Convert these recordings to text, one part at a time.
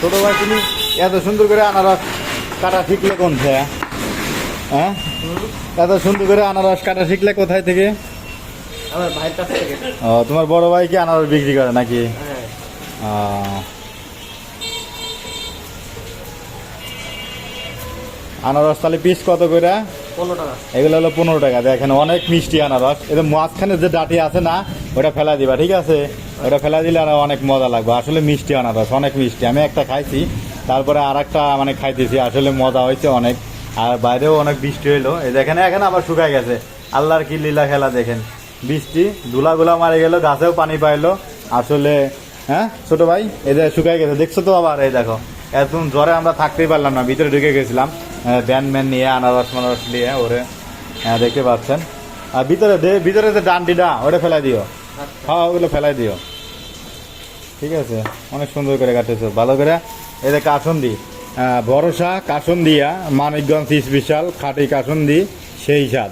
ছোট ভাই তুমি এত সুন্দর করে আনারস কাটা শিখলে কোন থেকে? হ্যাঁ? এত সুন্দর করে আনারস কাটা শিখলে কোথায় থেকে? আমার ভাইয়ের কাছ থেকে। ও তোমার বড় ভাই কি আনারস বিক্রি করে নাকি? হ্যাঁ। আনারস তাহলে পিস কত করে? এগুলো হলো পনেরো টাকা। দেখেন, অনেক মিষ্টি আনারস। এটা মাঝখানে যে ডাটি আছে না, ওটা ফেলা দিবা, ঠিক আছে? ওটা ফেলা দিলে আর অনেক মজা লাগবে। আসলে মিষ্টি আনারস, অনেক মিষ্টি। আমি একটা খাইছি, তারপরে আর একটা মানে খাইতেছি। আসলে মজা হয়েছে অনেক। আর বাইরেও অনেক বৃষ্টি হইল। এই দেখেন, এখানে আবার শুকায় গেছে। আল্লাহর কি লীলা খেলা দেখেন। বৃষ্টি, ধুলাগুলা মারে গেল, গাছেও পানি পাইলো। আসলে হ্যাঁ ছোট ভাই? এই যে শুকায় গেছে। দেখছ তো আবার? এই দেখো একদম জ্বরে আমরা থাকতেই পারলাম না, ভিতরে ঢুকে গেছিলাম। ব্যান ম্যান নিয়ে আনারস মানারস নিয়ে ওরে হ্যাঁ দেখতে পাচ্ছেন। আর ভিতরে দে ভিতরে যে ডান্ডিটা ওটা ফেলাই দিও। হ্যাঁ ওগুলো ফেলাই দিও। ঠিক আছে? অনেক সুন্দর করে কাটেছো ভালো করে যে কাসন্দি ভরসা কাসন্দিয়া মানিকগঞ্জ স্পেশাল খাটি কাসন্দি সেই স্বাদ।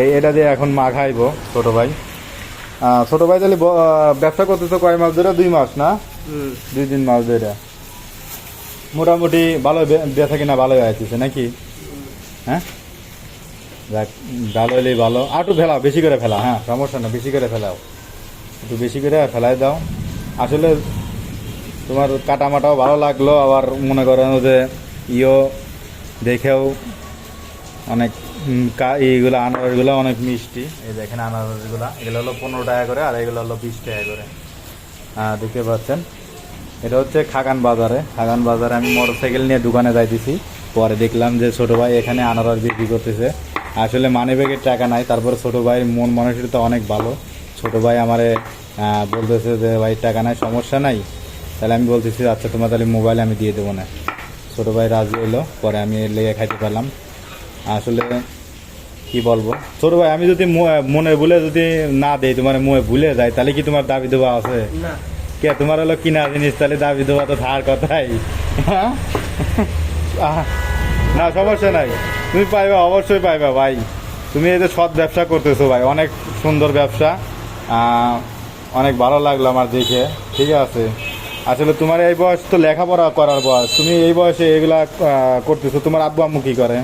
এই এটা দিয়ে এখন মা খাইবো ছোট ভাই। ছোট ভাই তাহলে ব্যবসা করতেছো কয় মাস ধরে? দুই মাস না? দুই তিন মাস ধরে। মোটামুটি ভালো বে- বেচা কিনা ভালো হয়েছে নাকি? হ্যাঁ? যাক, ভালো হলেই ভালো। আর একটু ফেলাও, বেশি করে ফেলা হ্যাঁ সমস্যা না বেশি করে ফেলাও। একটু বেশি করে ফেলাই দাও। আসলে তোমার কাটামাটাও ভালো লাগল, আবার মনে করেন যে ইও দেখেও অনেক এইগুলো আনারসগুলো অনেক মিষ্টি। এই দেখেন আনারসগুলো, এগুলো হলো পনেরো টাকা করে, আর এগুলো হলো বিশ টাকা করে। হ্যাঁ দেখতে পাচ্ছেন? এটা হচ্ছে খাগান বাজারে। খাগান বাজারে আমি মোটর সাইকেল নিয়ে দোকানে যাইতেছি। পরে দেখলাম যে ছোট ভাই এখানে আনারস বিক্রি করতেছে। আসলে মানি ব্যাগের টাকা নাই, তারপরে ছোট ভাই মন মানসিকতা অনেক ভালো। ছোট ভাই আমারে বলতেছে যে, ভাই, টাকা নাই, সমস্যা নাই। তাহলে আমি বলতেছি আচ্ছা তোমার তাহলে মোবাইল আমি দিয়ে দেবো না। ছোট ভাই রাজি হইল, পরে আমি লেগে খাইতে পারলাম। আসলে কি বলব? ছোট ভাই, আমি যদি মনে ভুলে যদি না দেই, তোমার মনে ভুলে যায়, তাহলে কি তোমার দাবি দেওয়া আছে? না। কে তোমার হলো কিনা জিনিস? তাহলে দাবি দেওয়া তো থার কথাই। হ্যাঁ? না সমস্যা নাই। তুমি পাইবা অবশ্যই পাইবা ভাই। তুমি এই যে সৎ ব্যবসা করতেছো ভাই অনেক সুন্দর ব্যবসা। অনেক ভালো লাগল আমার দেখে। ঠিক আছে। আসলে তোমার এই বয়স তো লেখাপড়া করার বয়স। তুমি এই বয়সে এগুলা করতেছো। তোমার আব্বু আম্মু কি করে?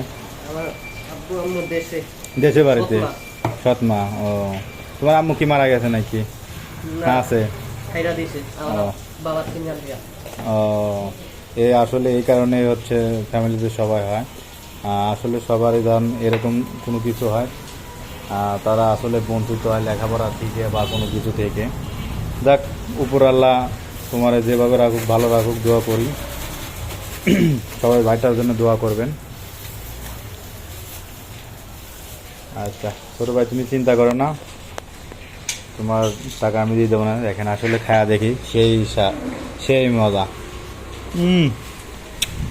দেশে। বাড়িতে? সৎমা। সৎমা ও। তোমার আম্মু কি মারা গেছে নাকি? না আছে? খাইরা দিছে আমার ও। বাবা দিয়া। ও এই আসলে এই কারণেই হচ্ছে ফ্যামিলিতে সবাই হয়। আসলে সবারই ধরেন এরকম কোনো কিছু হয়। তারা আসলে বঞ্চিত হয় লেখাপড়া থেকে বা কোনো কিছু থেকে। দেখ উপর আল্লাহ তোমার যেভাবে রাখুক ভালো রাখুক দোয়া করি। সবাই ভাইটার জন্য দোয়া করবেন। আচ্ছা ছোটো ভাই তুমি চিন্তা করো না। তোমার টাকা আমি দিয়ে দেবো না এখানে আসলে খায়া দেখি সেই সেই মজা। হুম।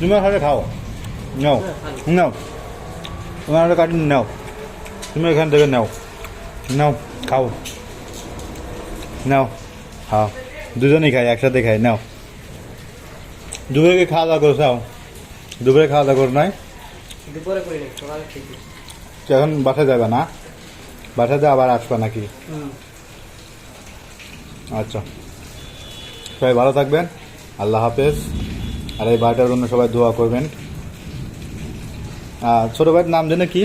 তুমি হাতে খাও। নাও। নাও। তোমার হাতে কাটি নাও। তুমি এখান থেকে নাও। নাও খাও। নাও। খাও। দুজনেই খাই একসাথে খাই। নাও। দুপুরে কি খাওয়া দাওয়া করো করছ দুপুরে খাওয়া দাওয়া করো নাই? দুপুরে করি এখন বাসায় যাবে না? বাসাতে আবার আসবে নাকি? হুম। আচ্ছা। সবাই ভালো থাকবেন। আল্লাহ হাফেজ। আর এই বাড়িটার জন্য সবাই দোয়া করবেন। ছোট ভাইয়ের নাম যেন কি?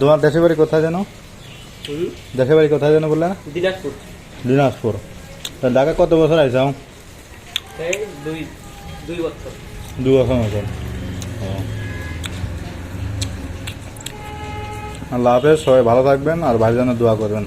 তোমার দেশের বাড়ি কোথায় যেন? দেশের বাড়ি কোথায় যেন বললে? না দিনাজপুর। দিনাজপুর। তা ঢাকা কত বছর দুই দুই বছর। দু বছর মতন। আল্লাহ হাফেজ সবাই ভালো থাকবেন আর ভাই যেন দোয়া করবেন।